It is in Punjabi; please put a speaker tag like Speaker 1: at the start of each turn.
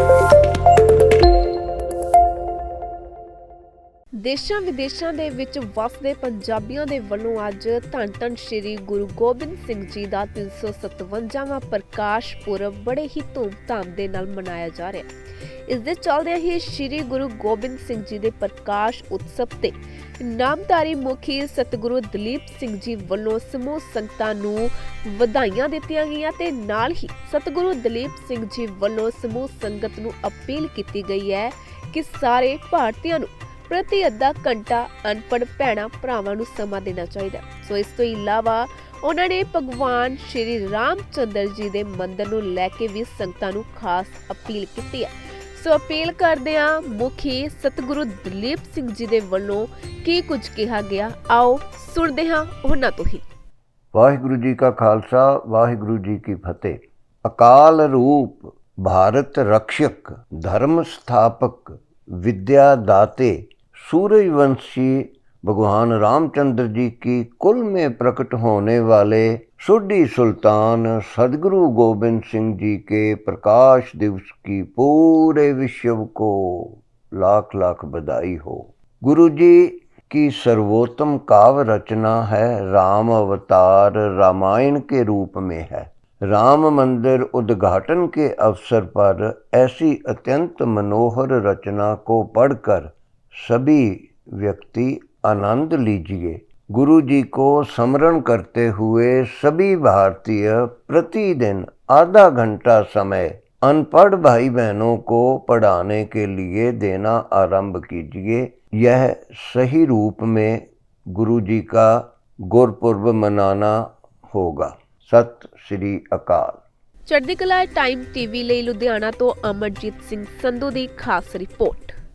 Speaker 1: Thank you. ਦੇਸ਼ਾਂ ਵਿਦੇਸ਼ਾਂ ਦੇ ਵਿੱਚ ਵਸਦੇ ਪੰਜਾਬੀਆਂ ਦੇ ਵੱਲੋਂ ਅੱਜ ਧੰਨ ਧੰਨ ਸ੍ਰੀ ਗੁਰੂ ਗੋਬਿੰਦ ਸਿੰਘ ਜੀ ਦਾ 357ਵਾਂ ਪ੍ਰਕਾਸ਼ ਪੁਰਬ ਬੜੇ ਹੀ ਧੂਮਧਾਮ ਦੇ ਨਾਲ ਮਨਾਇਆ ਜਾ ਰਿਹਾ ਹੈ। ਇਸ ਦੇ ਚੱਲਦਿਆਂ ਹੀ ਸ੍ਰੀ ਗੁਰੂ ਗੋਬਿੰਦ ਸਿੰਘ ਜੀ ਦੇ ਪ੍ਰਕਾਸ਼ ਉਤਸਵ ਤੇ ਨਾਮਧਾਰੀ ਮੁਖੀ ਸਤਿਗੁਰੂ ਦਲੀਪ ਸਿੰਘ ਜੀ ਵੱਲੋਂ ਸਮੂਹ ਸੰਗਤਾਂ ਨੂੰ ਵਧਾਈਆਂ ਦਿੱਤੀਆਂ ਗਈਆਂ ਤੇ ਨਾਲ ਹੀ ਸਤਿਗੁਰੂ ਦਲੀਪ ਸਿੰਘ ਜੀ ਵੱਲੋਂ ਸਮੂਹ ਸੰਗਤ ਨੂੰ ਅਪੀਲ ਕੀਤੀ ਗਈ ਹੈ ਕਿ ਸਾਰੇ ਭਾਰਤੀਆਂ ਨੂੰ ਪ੍ਰਤੀ ਅੱਧਾ ਘੰਟਾ ਅਨਪੜ ਭੈਣਾ ਭਰਾਵਾਂ ਨੂੰ ਸਮਾਂ ਦੇਣਾ ਚਾਹੀਦਾ। ਸੋ ਇਸ ਤੋਂ ਇਲਾਵਾ ਉਹਨਾਂ ਨੇ ਭਗਵਾਨ ਸ਼੍ਰੀ ਰਾਮਚੰਦਰ ਜੀ ਦੇ ਮੰਦਰ ਨੂੰ ਲੈ ਕੇ ਵੀ ਸੰਗਤਾਂ ਨੂੰ ਖਾਸ ਅਪੀਲ ਕੀਤੀ ਹੈ। ਸੋ ਅਪੀਲ ਕਰਦੇ ਆ ਮੁਖੀ ਸਤਿਗੁਰੂ ਦਲੀਪ ਸਿੰਘ ਜੀ ਦੇ ਵੱਲੋਂ ਕੀ ਕੁਝ ਕਿਹਾ ਗਿਆ, ਆਓ ਸੁਣਦੇ ਹਾਂ ਉਹਨਾਂ ਤੋਂ ਹੀ।
Speaker 2: ਵਾਹਿਗੁਰੂ ਜੀ ਕਾ ਖਾਲਸਾ, ਵਾਹਿਗੁਰੂ ਜੀ ਕੀ ਫਤਿਹ। ਅਕਾਲ ਰੂਪ ਭਾਰਤ ਰਕਸ਼ਕ ਧਰਮ ਸਥਾਪਕ ਵਿਦਿਆ ਦਾਤੇ सूर्यवंशी भगवान रामचंद्र जी की कुल में प्रकट होने वाले सुडी सुल्तान सदगुरु गोविंद सिंह जी के प्रकाश दिवस की पूरे विश्व को लाख लाख बधाई हो। गुरु जी की सर्वोत्तम काव्य रचना है, राम अवतार रामायण के रूप में है। राम मंदिर उद्घाटन के अवसर पर ऐसी अत्यंत मनोहर रचना को पढ़कर सभी व्यक्ति आनंद लीजिए गुरु जी को स्मरण करते हुए सभी भारतीय प्रतिदिन आधा घंटा समय अनपढ़ भाई बहनों को पढ़ाने के लिए देना आरंभ कीजिए यह सही रूप में गुरु जी का गुरपुर्ब मनाना होगा ਸਤਿ ਸ੍ਰੀ ਅਕਾਲ
Speaker 1: ਚੜ੍ਹਦੀ ਕਲਾ ਟਾਈਮ ਟੀਵੀ ਲਈ ਲੁਧਿਆਣਾ ਤੋਂ ਅਮਰਜੀਤ ਸਿੰਘ ਸੰਧੂ ਦੀ ਖਾਸ ਰਿਪੋਰਟ